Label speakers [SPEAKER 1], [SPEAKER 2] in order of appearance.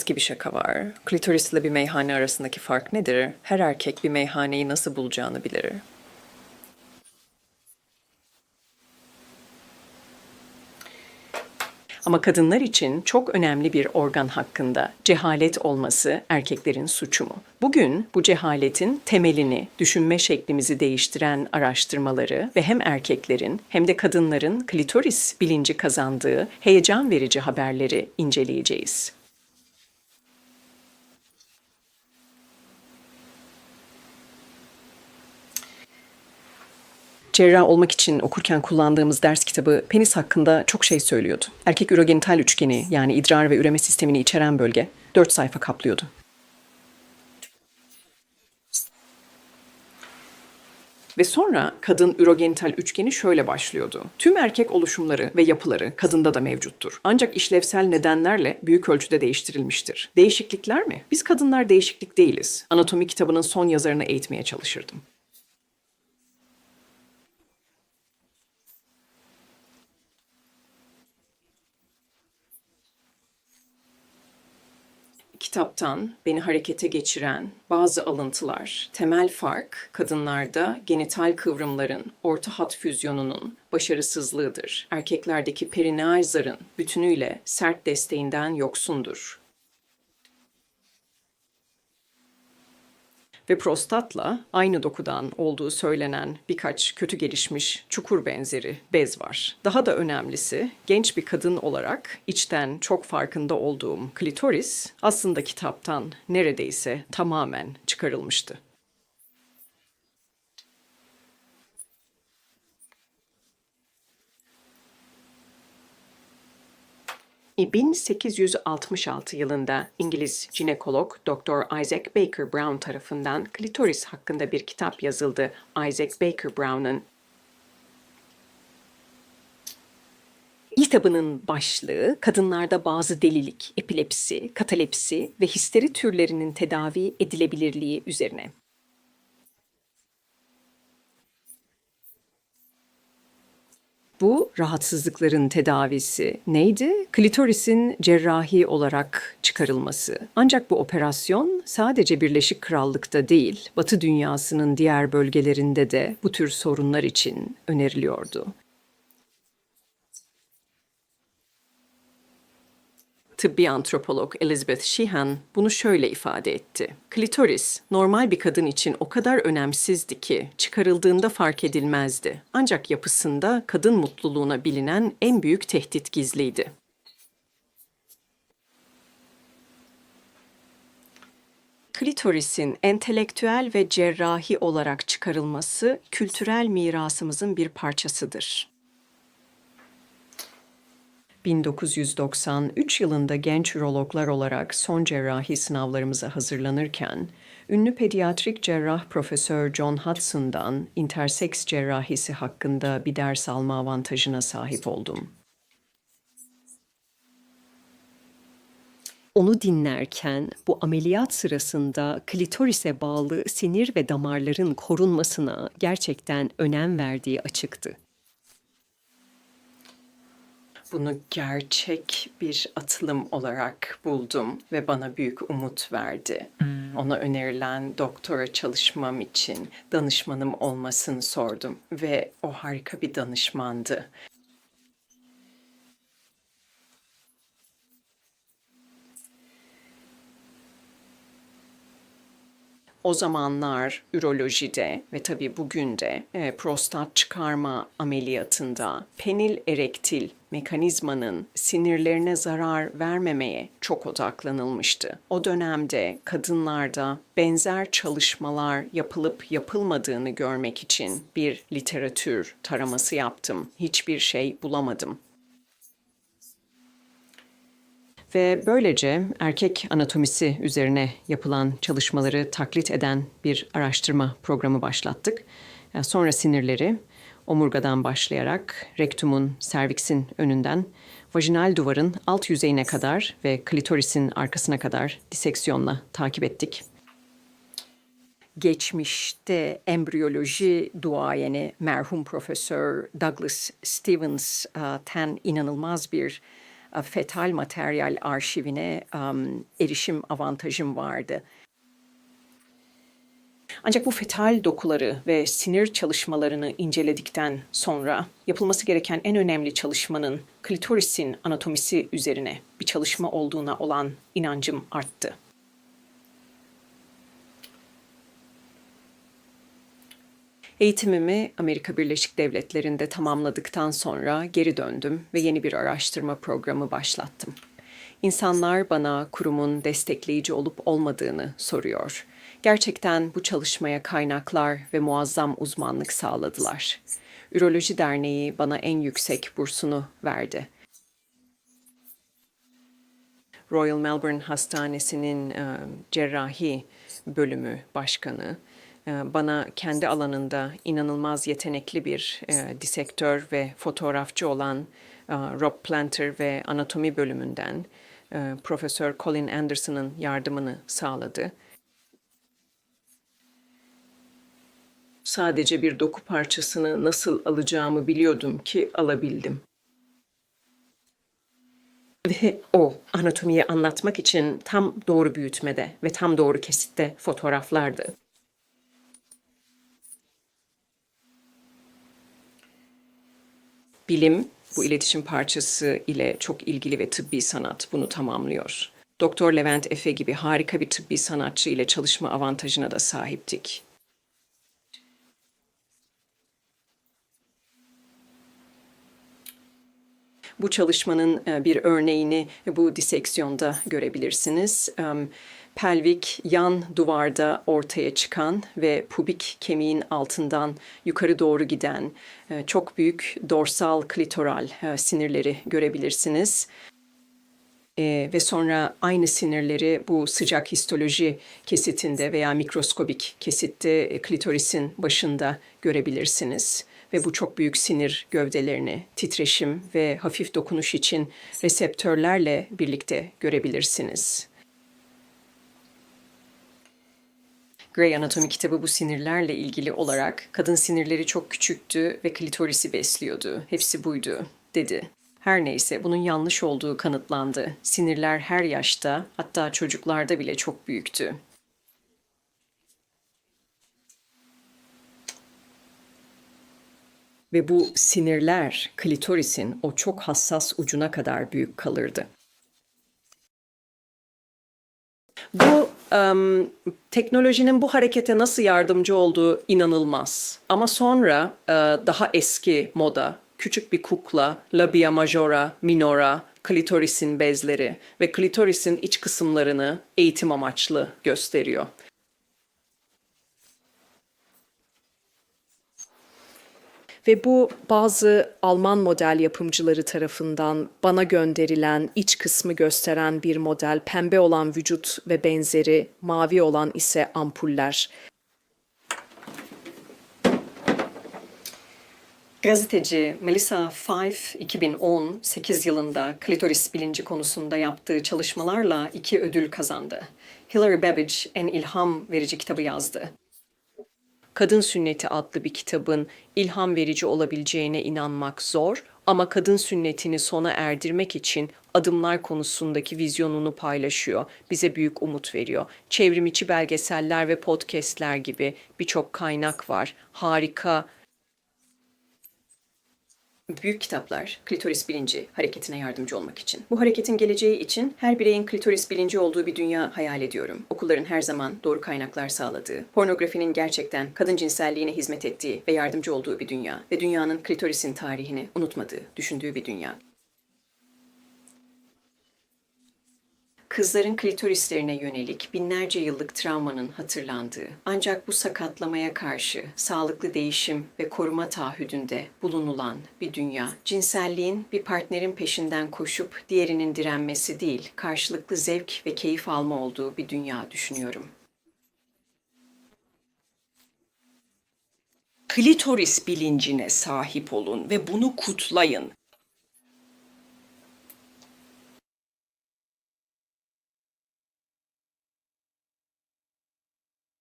[SPEAKER 1] Eski bir şaka var. Klitorisle bir meyhane arasındaki fark nedir? Her erkek bir meyhaneyi nasıl bulacağını bilir. Ama kadınlar için çok önemli bir organ hakkında cehalet olması erkeklerin suçu mu? Bugün bu cehaletin temelini, düşünme şeklimizi değiştiren araştırmaları ve hem erkeklerin hem de kadınların klitoris bilinci kazandığı heyecan verici haberleri inceleyeceğiz. Cerrah olmak için okurken kullandığımız ders kitabı penis hakkında çok şey söylüyordu. Erkek ürogenital üçgeni yani idrar ve üreme sistemini içeren bölge 4 sayfa kaplıyordu. Ve sonra kadın ürogenital üçgeni şöyle başlıyordu. Tüm erkek oluşumları ve yapıları kadında da mevcuttur. Ancak işlevsel nedenlerle büyük ölçüde değiştirilmiştir. Değişiklikler mi? Biz kadınlar değişiklik değiliz. Anatomi kitabının son yazarını eğitmeye çalışırdım. Kitaptan beni harekete geçiren bazı alıntılar. Temel fark kadınlarda genital kıvrımların orta hat füzyonunun başarısızlığıdır. Erkeklerdeki perineal zarın bütünüyle sert desteğinden yoksundur. Ve prostatla aynı dokudan olduğu söylenen birkaç kötü gelişmiş çukur benzeri bez var. Daha da önemlisi genç bir kadın olarak içten çok farkında olduğum klitoris aslında kitaptan neredeyse tamamen çıkarılmıştı. 1866 yılında İngiliz jinekolog Dr. Isaac Baker Brown tarafından klitoris hakkında bir kitap yazıldı. Isaac Baker Brown'un Kitabının başlığı kadınlarda bazı delilik, epilepsi, katalepsi ve histeri türlerinin tedavi edilebilirliği üzerine. Bu rahatsızlıkların tedavisi neydi? Klitorisin cerrahi olarak çıkarılması. Ancak bu operasyon sadece Birleşik Krallık'ta değil, Batı dünyasının diğer bölgelerinde de bu tür sorunlar için öneriliyordu. Tıbbi antropolog Elizabeth Sheehan bunu şöyle ifade etti. Klitoris normal bir kadın için o kadar önemsizdi ki çıkarıldığında fark edilmezdi. Ancak yapısında kadın mutluluğuna bilinen en büyük tehdit gizliydi. Klitorisin entelektüel ve cerrahi olarak çıkarılması kültürel mirasımızın bir parçasıdır. 1993 yılında genç ürologlar olarak son cerrahi sınavlarımıza hazırlanırken, ünlü pediatrik cerrah Profesör John Hudson'dan interseks cerrahisi hakkında bir ders alma avantajına sahip oldum. Onu dinlerken bu ameliyat sırasında klitorise bağlı sinir ve damarların korunmasına gerçekten önem verdiği açıktı bunu gerçek bir atılım olarak buldum ve bana büyük umut verdi. Hmm. Ona önerilen doktora çalışmam için danışmanım olmasını sordum ve o harika bir danışmandı. o zamanlar ürolojide ve tabii bugün de e, prostat çıkarma ameliyatında penil erektil mekanizmanın sinirlerine zarar vermemeye çok odaklanılmıştı. O dönemde kadınlarda benzer çalışmalar yapılıp yapılmadığını görmek için bir literatür taraması yaptım. Hiçbir şey bulamadım. Ve böylece erkek anatomisi üzerine yapılan çalışmaları taklit eden bir araştırma programı başlattık. Sonra sinirleri omurgadan başlayarak rektumun, serviksin önünden vajinal duvarın alt yüzeyine kadar ve klitorisin arkasına kadar diseksiyonla takip ettik. Geçmişte embriyoloji duayeni merhum profesör Douglas Stevens ten inanılmaz bir e, fetal materyal arşivine erişim avantajım vardı. Ancak bu fetal dokuları ve sinir çalışmalarını inceledikten sonra yapılması gereken en önemli çalışmanın klitorisin anatomisi üzerine bir çalışma olduğuna olan inancım arttı. Eğitimimi Amerika Birleşik Devletleri'nde tamamladıktan sonra geri döndüm ve yeni bir araştırma programı başlattım. İnsanlar bana kurumun destekleyici olup olmadığını soruyor. Gerçekten bu çalışmaya kaynaklar ve muazzam uzmanlık sağladılar. Üroloji Derneği bana en yüksek bursunu verdi. Royal Melbourne Hastanesi'nin e, cerrahi bölümü başkanı e, bana kendi alanında inanılmaz yetenekli bir e, disektör ve fotoğrafçı olan e, Rob Planter ve anatomi bölümünden e, Profesör Colin Anderson'ın yardımını sağladı. Sadece bir doku parçasını nasıl alacağımı biliyordum ki alabildim. Ve o anatomiyi anlatmak için tam doğru büyütmede ve tam doğru kesitte fotoğraflardı. Bilim bu iletişim parçası ile çok ilgili ve tıbbi sanat bunu tamamlıyor. Doktor Levent Efe gibi harika bir tıbbi sanatçı ile çalışma avantajına da sahiptik. Bu çalışmanın e, bir örneğini bu diseksiyonda görebilirsiniz. Pelvik yan duvarda ortaya çıkan ve pubik kemiğin altından yukarı doğru giden e, çok büyük dorsal klitoral e, sinirleri görebilirsiniz. E, ve sonra aynı sinirleri bu sıcak histoloji kesitinde veya mikroskobik kesitte klitorisin başında görebilirsiniz. Ve bu çok büyük sinir gövdelerini titreşim ve hafif dokunuş için reseptörlerle birlikte görebilirsiniz. Grey Anatomy kitabı bu sinirlerle ilgili olarak kadın sinirleri çok küçüktü ve klitorisi besliyordu. Hepsi buydu, dedi. Her neyse bunun yanlış olduğu kanıtlandı. Sinirler her yaşta, hatta çocuklarda bile çok büyüktü. Ve bu sinirler klitorisin o çok hassas ucuna kadar büyük kalırdı. Bu em, teknolojinin bu harekete nasıl yardımcı olduğu inanılmaz. Ama sonra e, daha eski moda, küçük bir kukla, labia majora, minora, klitorisin bezleri ve klitorisin iç kısımlarını eğitim amaçlı gösteriyor. Ve bu bazı Alman model yapımcıları tarafından bana gönderilen iç kısmı gösteren bir model, pembe olan vücut ve benzeri, mavi olan ise ampuller. Gazeteci Melissa Fife 2018 yılında klitoris bilinci konusunda yaptığı çalışmalarla iki ödül kazandı. Hilary Babbage en ilham verici kitabı yazdı. Kadın Sünneti adlı bir kitabın ilham verici olabileceğine inanmak zor ama kadın sünnetini sona erdirmek için adımlar konusundaki vizyonunu paylaşıyor. Bize büyük umut veriyor. Çevrimiçi belgeseller ve podcastler gibi birçok kaynak var. Harika Büyük kitaplar klitoris bilinci hareketine yardımcı olmak için. Bu hareketin geleceği için her bireyin klitoris bilinci olduğu bir dünya hayal ediyorum. Okulların her zaman doğru kaynaklar sağladığı, pornografinin gerçekten kadın cinselliğine hizmet ettiği ve yardımcı olduğu bir dünya ve dünyanın klitorisin tarihini unutmadığı, düşündüğü bir dünya. Kızların klitorislerine yönelik binlerce yıllık travmanın hatırlandığı, ancak bu sakatlamaya karşı sağlıklı değişim ve koruma taahhüdünde bulunulan bir dünya. Cinselliğin bir partnerin peşinden koşup diğerinin direnmesi değil, karşılıklı zevk ve keyif alma olduğu bir dünya düşünüyorum.
[SPEAKER 2] klitoris bilincine sahip olun ve bunu kutlayın.